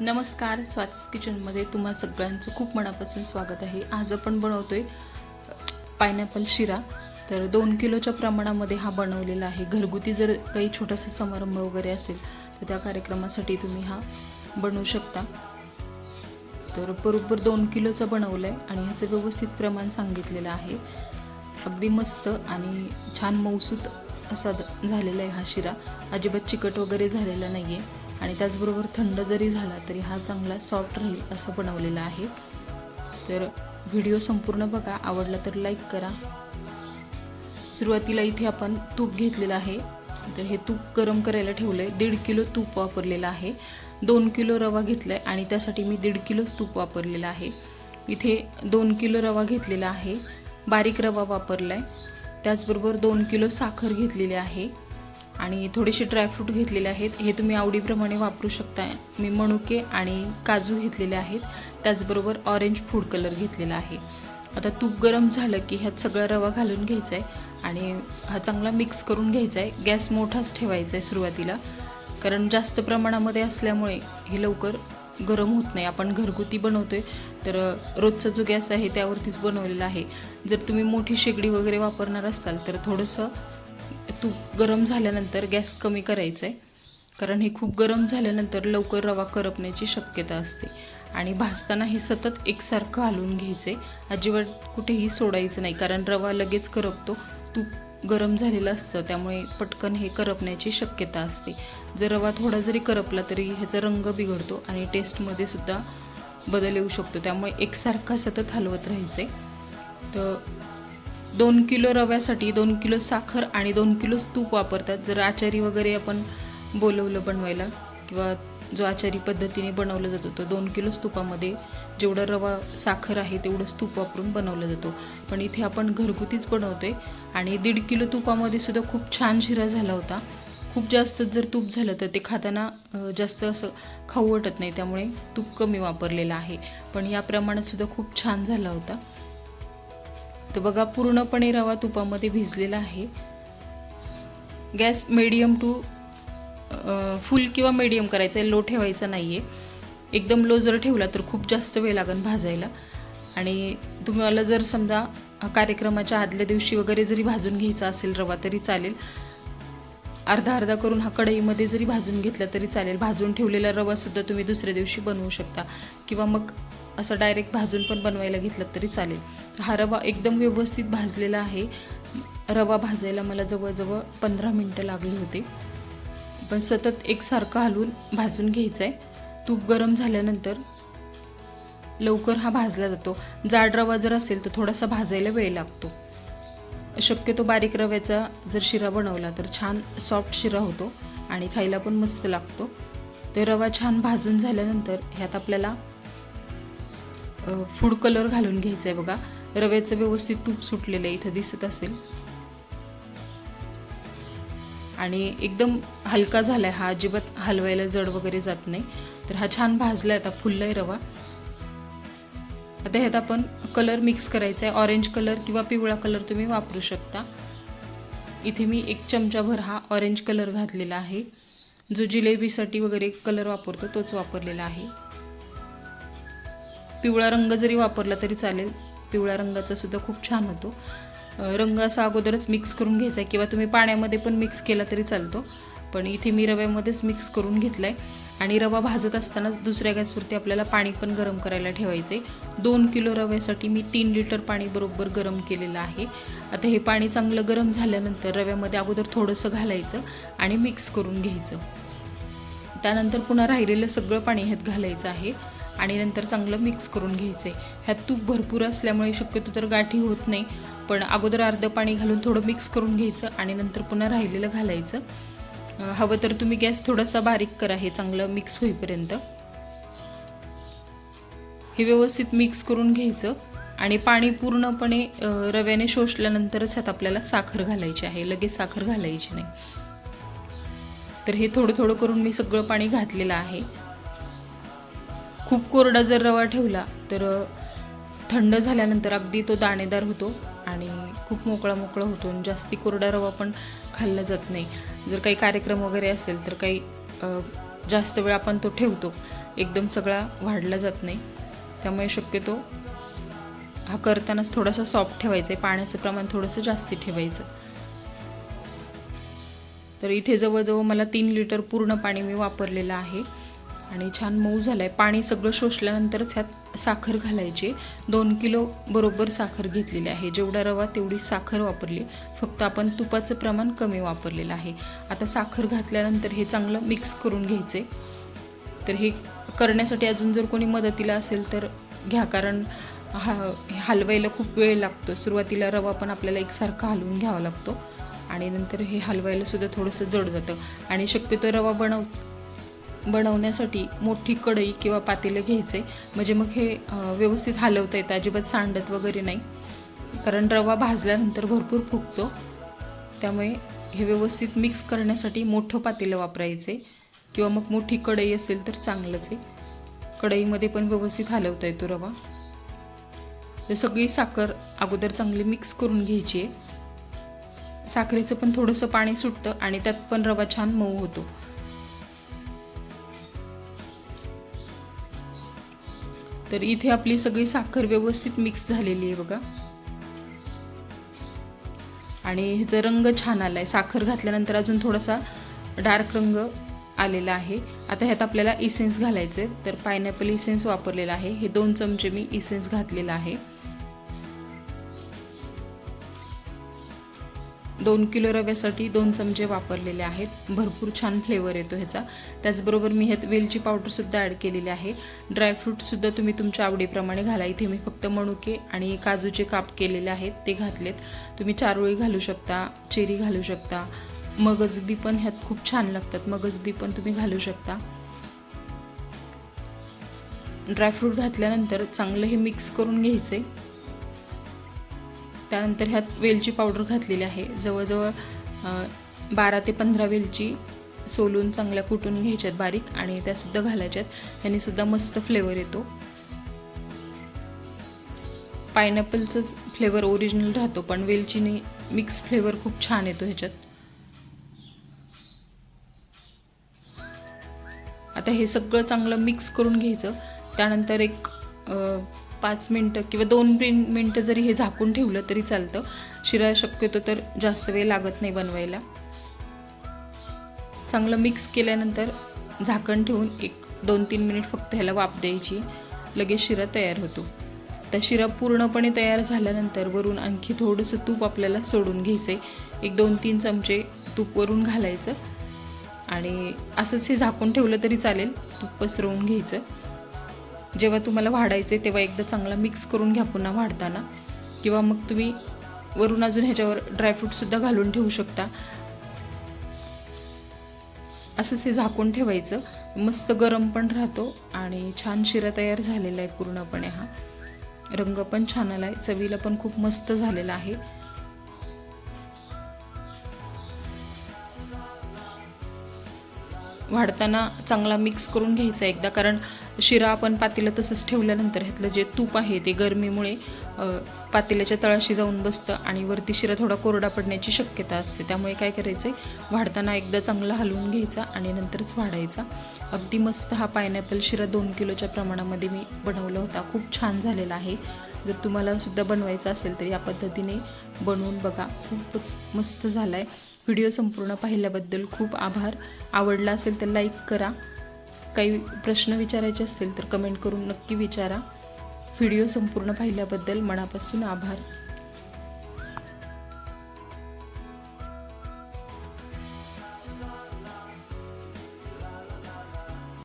नमस्कार स्वातीस किचनमध्ये तुम्हा सगळ्यांचं खूप मनापासून स्वागत आहे. आज आपण बनवतोय पायनॅपल शिरा. तर दोन किलोच्या प्रमाणामध्ये हा बनवलेला आहे. घरगुती जर काही छोटासा समारंभ वगैरे असेल तर त्या कार्यक्रमासाठी तुम्ही हा बनवू शकता. तर बरोबर दोन किलोचा बनवलं आहे आणि ह्याचं व्यवस्थित प्रमाण सांगितलेलं आहे. अगदी मस्त आणि छान मौसूत असा द- झालेला आहे हा शिरा. अजिबात चिकट वगैरे झालेला नाही आहे आणि त्याचबरोबर थंड जरी झाला तरी हा चांगला सॉफ्ट राहील असं बनवलेला आहे. तर व्हिडिओ संपूर्ण बघा आवडला तर लाईक करा. सुरुवातीला इथे आपण तूप घेतलेलं आहे. तर हे तूप गरम करायला ठेवलं आहे दीड किलो तूप वापरलेलं आहे. दोन किलो रवा घेतला आहे आणि त्यासाठी मी दीड किलोच तूप वापरलेलं आहे. इथे दोन किलो रवा घेतलेला आहे. बारीक रवा वापरला आहे त्याचबरोबर दोन किलो साखर घेतलेली आहे. आणि थोडेसे ड्रायफ्रूट घेतलेले आहेत. हे तुम्ही आवडीप्रमाणे वापरू शकता मी मणुके आणि काजू घेतलेले आहेत. त्याचबरोबर ऑरेंज फूड कलर घेतलेला आहे. आता तूप गरम झालं की ह्यात सगळा रवा घालून घ्यायचा आहे आणि हा चांगला मिक्स करून घ्यायचा आहे गॅस मोठाच ठेवायचा आहे सुरुवातीला. कारण जास्त प्रमाणामध्ये असल्यामुळे हे लवकर गरम होत नाही. आपण घरगुती बनवतोय. तर रोजचा जो गॅस आहे त्यावरतीच बनवलेला आहे. जर तुम्ही मोठी शेगडी वगैरे वापरणार असाल तर थोडंसं तूप गरम झाल्यानंतर गॅस कमी करायचा आहे कारण हे खूप गरम झाल्यानंतर लवकर रवा करपण्याची शक्यता असते. आणि भाजताना हे सतत एकसारखं हलवून घ्यायचे अजिबात कुठेही सोडायचं नाही. कारण रवा लगेच करपतो. तूप गरम झालेलं असतं. त्यामुळे पटकन हे करपण्याची शक्यता असते. जर रवा थोडा जरी करपला तरी ह्याचा रंग बिघडतो आणि टेस्टमध्ये सुद्धा बदल येऊ शकतो. त्यामुळे एकसारखा सतत हलवत राहायचं आहे तर दोन किलो रव्यासाठी दोन किलो साखर आणि दोन किलो तूप वापरतात. जर आचारी वगैरे आपण बोलवलं बनवायला किंवा जो आचारी पद्धतीने बनवलं जातो तो दोन किलो स्तूपामध्ये जेवढं रवा साखर आहे तेवढं तूप वापरून बनवलं जातो. पण इथे आपण घरगुतीच बनवतोय आणि दीड किलो तुपामध्ये सुद्धा खूप छान शिरा झाला होता. खूप जास्त जर तूप झालं तर ते खाताना जास्त असं खाऊ वाटत नाही त्यामुळे तूप कमी वापरलेलं आहे. पण या प्रमाणात सुद्धा खूप छान झाला होता. तर बघा पूर्णपणे रवा तुपामध्ये भिजलेला आहे. गॅस मिडियम टू फुल किंवा मिडियम करायचा आहे लो ठेवायचा नाही आहे एकदम लो जर ठेवला तर खूप जास्त वेळ लागेल भाजायला. आणि तुम्हाला जर समजा कार्यक्रमाच्या आदल्या दिवशी वगैरे जरी भाजून घ्यायचा असेल रवा तरी चालेल. अर्धा अर्धा करून हा कढईमध्ये जरी भाजून घेतला तरी चालेल. भाजून ठेवलेला रवासुद्धा तुम्ही दुसऱ्या दिवशी बनवू शकता. किंवा मग असं डायरेक्ट भाजून पण बनवायला घेतलं तरी चालेल. हा रवा एकदम व्यवस्थित भाजलेला आहे. रवा भाजायला मला जवळजवळ पंधरा मिनटं लागली होती. पण सतत एकसारखं हलवून भाजून घ्यायचं आहे तूप गरम झाल्यानंतर लवकर हा भाजला जातो. जाड रवा जर असेल तर थोडासा भाजायला वेळ लागतो. शक्यतो बारीक रव्याचा जर शिरा बनवला तर छान सॉफ्ट शिरा होतो आणि खायला पण मस्त लागतो. ते रवा छान भाजून झाल्यानंतर ह्यात आपल्याला फूड कलर घालून घ्यायचा आहे बघा. रव्याचं व्यवस्थित तूप सुटलेलं आहे इथं दिसत असेल. आणि एकदम हलका झाला आहे हा अजिबात हलवायला जड वगैरे जात नाही. तर हा छान भाजला आहे आता फुलला आहे रवा. आता ह्यात आपण कलर मिक्स करायचा आहे ऑरेंज कलर किंवा पिवळा कलर तुम्ही वापरू शकता. इथे मी एक चमचाभर हा ऑरेंज कलर घातलेला आहे. जो जिलेबीसाठी वगैरे कलर वापरतो तोच वापरलेला आहे. पिवळा रंग जरी वापरला तरी चालेल. पिवळ्या रंगाचा सुद्धा खूप छान होतो. रंग असा अगोदरच मिक्स करून घ्यायचा आहे किंवा तुम्ही पाण्यामध्ये पण मिक्स केला तरी चालतो. पण इथे मी रव्यामध्येच मिक्स करून घेतला आहे आणि रवा भाजत असताना दुसऱ्या गॅसवरती आपल्याला पाणी पण गरम करायला ठेवायचं आहे दोन किलो रव्यासाठी मी तीन लिटर पाणी बरोबर गरम केलेलं आहे. आता हे पाणी चांगलं गरम झाल्यानंतर रव्यामध्ये अगोदर थोडंसं घालायचं आणि मिक्स करून घ्यायचं. त्यानंतर पुन्हा राहिलेलं सगळं पाणी ह्यात घालायचं आहे. आणि नंतर चांगलं मिक्स करून घ्यायचं आहे ह्यात तूप भरपूर असल्यामुळे शक्यतो तर गाठी होत नाही. पण अगोदर अर्धं पाणी घालून थोडं मिक्स करून घ्यायचं आणि नंतर पुन्हा राहिलेलं घालायचं. हवं तर तुम्ही गॅस थोडासा बारीक करा हे चांगलं मिक्स होईपर्यंत. हे व्यवस्थित मिक्स करून घ्यायचं आणि पाणी पूर्णपणे रव्याने शोषल्यानंतरच ह्यात आपल्याला साखर घालायची आहे. लगेच साखर घालायची नाही. तर हे थोडं थोडं करून मी सगळं पाणी घातलेलं आहे. खूप कोरडा जर रवा ठेवला तर थंड झाल्यानंतर अगदी तो दाणेदार होतो आणि खूप मोकळा मोकळा होतो आणि जास्ती कोरडा रवा पण खाल्ला जात नाही. जर काही कार्यक्रम वगैरे असेल तर काही जास्त वेळ आपण तो ठेवतो. एकदम सगळा वाढला जात नाही. त्यामुळे शक्यतो हा करतानाच थोडासा सॉफ्ट ठेवायचा आहे. पाण्याचं प्रमाण थोडंसं जास्ती ठेवायचं. तर इथे जवळजवळ मला तीन लिटर पूर्ण पाणी मी वापरलेलं आहे. आणि छान मऊ झाला आहे पाणी सगळं शोषल्यानंतरच ह्यात साखर घालायची. दोन किलो बरोबर साखर घेतलेली आहे. जेवढा रवा तेवढी साखर वापरली. फक्त आपण तुपाचं प्रमाण कमी वापरलेलं आहे. आता साखर घातल्यानंतर हे चांगलं मिक्स करून घ्यायचे तर हे करण्यासाठी अजून जर कोणी मदतीला असेल तर घ्या. कारण हा हलवायला खूप वेळ लागतो. सुरुवातीला रवा पण आपल्याला एकसारखा हलवून घ्यावा लागतो. आणि नंतर हे हलवायला सुद्धा थोडंसं जड जातं. आणि शक्यतो रवा बनव बनवण्यासाठी मोठी कढई किंवा पातेलं घ्यायचं आहे म्हणजे मग हे व्यवस्थित हलवता येतं अजिबात सांडत वगैरे नाही. कारण रवा भाजल्यानंतर भरपूर फुगतो. त्यामुळे हे व्यवस्थित मिक्स करण्यासाठी मोठं पातेलं वापरायचं. आहे किंवा मग मोठी कढई असेल तर चांगलंच आहे. कढईमध्ये पण व्यवस्थित हलवता येतो रवा. तर सगळी साखर अगोदर चांगली मिक्स करून घ्यायची आहे. साखरेचं पण थोडंसं पाणी सुटतं आणि त्यात पण रवा छान मऊ होतो. तर इथे आपली सगळी साखर व्यवस्थित मिक्स झालेली आहे बघा. आणि ह्याचा रंग छान आला आहे साखर घातल्यानंतर अजून थोडासा डार्क रंग आलेला आहे. आता ह्यात आपल्याला इसेन्स घालायचे आहे. तर पायनॅपल इसेन्स वापरलेला आहे. हे दोन चमचे मी इसेन्स घातलेला आहे. दोन किलो रव्यासाठी दोन चमचे वापरलेले आहेत. भरपूर छान फ्लेवर येतो ह्याचा. त्याचबरोबर मी ह्यात वेलची पावडरसुद्धा ॲड केलेली आहे. ड्रायफ्रूटसुद्धा तुम्ही तुमच्या आवडीप्रमाणे घाला. इथे मी फक्त मणुके आणि काजूचे काप केलेले आहेत. ते घातलेत. तुम्ही चारोळी घालू शकता चेरी घालू शकता. मगजबी पण ह्यात खूप छान लागतात. मगजबी पण तुम्ही घालू शकता. ड्रायफ्रूट घातल्यानंतर चांगलं हे मिक्स करून घ्यायचे त्यानंतर ह्यात वेलची पावडर घातलेली आहे. जवळजवळ बारा ते पंधरा वेलची सोलून चांगल्या कुटून घ्यायच्यात बारीक आणि त्यासुद्धा घालायच्यात. ह्यानीसुद्धा मस्त फ्लेवर येतो. पायनॅपलचंच फ्लेवर ओरिजिनल राहतो पण वेलचीने मिक्स फ्लेवर खूप छान येतो ह्याच्यात. आता हे सगळं चांगलं मिक्स करून घ्यायचं. त्यानंतर एक पाच मिनटं किंवा दोन तीन मिनटं जरी हे झाकून ठेवलं तरी चालतं. शिरा शक्यतो तर जास्त वेळ लागत नाही बनवायला. चांगलं मिक्स केल्यानंतर झाकण ठेवून एक दोन तीन मिनिट फक्त ह्याला वाफ द्यायची. लगेच शिरा तयार होतो. तर शिरा पूर्णपणे तयार झाल्यानंतर वरून आणखी थोडंसं तूप आपल्याला सोडून घ्यायचं आहे एक दोन तीन चमचे तूप वरून घालायचं. आणि असंच हे झाकून ठेवलं तरी चालेल. तूप पसरवून घ्यायचं. जेव्हा तुम्हाला वाढायचं आहे तेव्हा एकदा चांगला मिक्स करून घ्या पुन्हा वाढताना. किंवा मग तुम्ही वरून अजून ह्याच्यावर ड्रायफ्रूटसुद्धा घालून ठेवू शकता. असंच हे झाकून ठेवायचं. मस्त गरम पण राहतो आणि छान शिरा तयार झालेला आहे पूर्णपणे हा. रंग पण छान आला आहे चवीला पण खूप मस्त झालेला आहे. वाढताना चांगला मिक्स करून घ्यायचा एकदा कारण शिरा आपण पातेलं तसंच ठेवल्यानंतर ह्यातलं जे तूप आहे ते गरमीमुळे पातेल्याच्या तळाशी जाऊन बसतं आणि वरती शिरा थोडा कोरडा पडण्याची शक्यता असते. त्यामुळे काय करायचं आहे वाढताना एकदा चांगला हलवून घ्यायचा आणि नंतरच वाढायचा. अगदी मस्त हा पायनॅपल शिरा दोन किलोच्या प्रमाणामध्ये मी बनवला होता. खूप छान झालेला आहे. जर तुम्हाला सुद्धा बनवायचा असेल तर या पद्धतीने बनवून बघा. खूपच मस्त झाला आहे व्हिडिओ संपूर्ण पाहिल्याबद्दल खूप आभार. आवडला असेल तर लाईक करा. काही प्रश्न विचारायचे असतील तर कमेंट करून नक्की विचारा. व्हिडिओ संपूर्ण पाहिल्याबद्दल मनापासून आभार.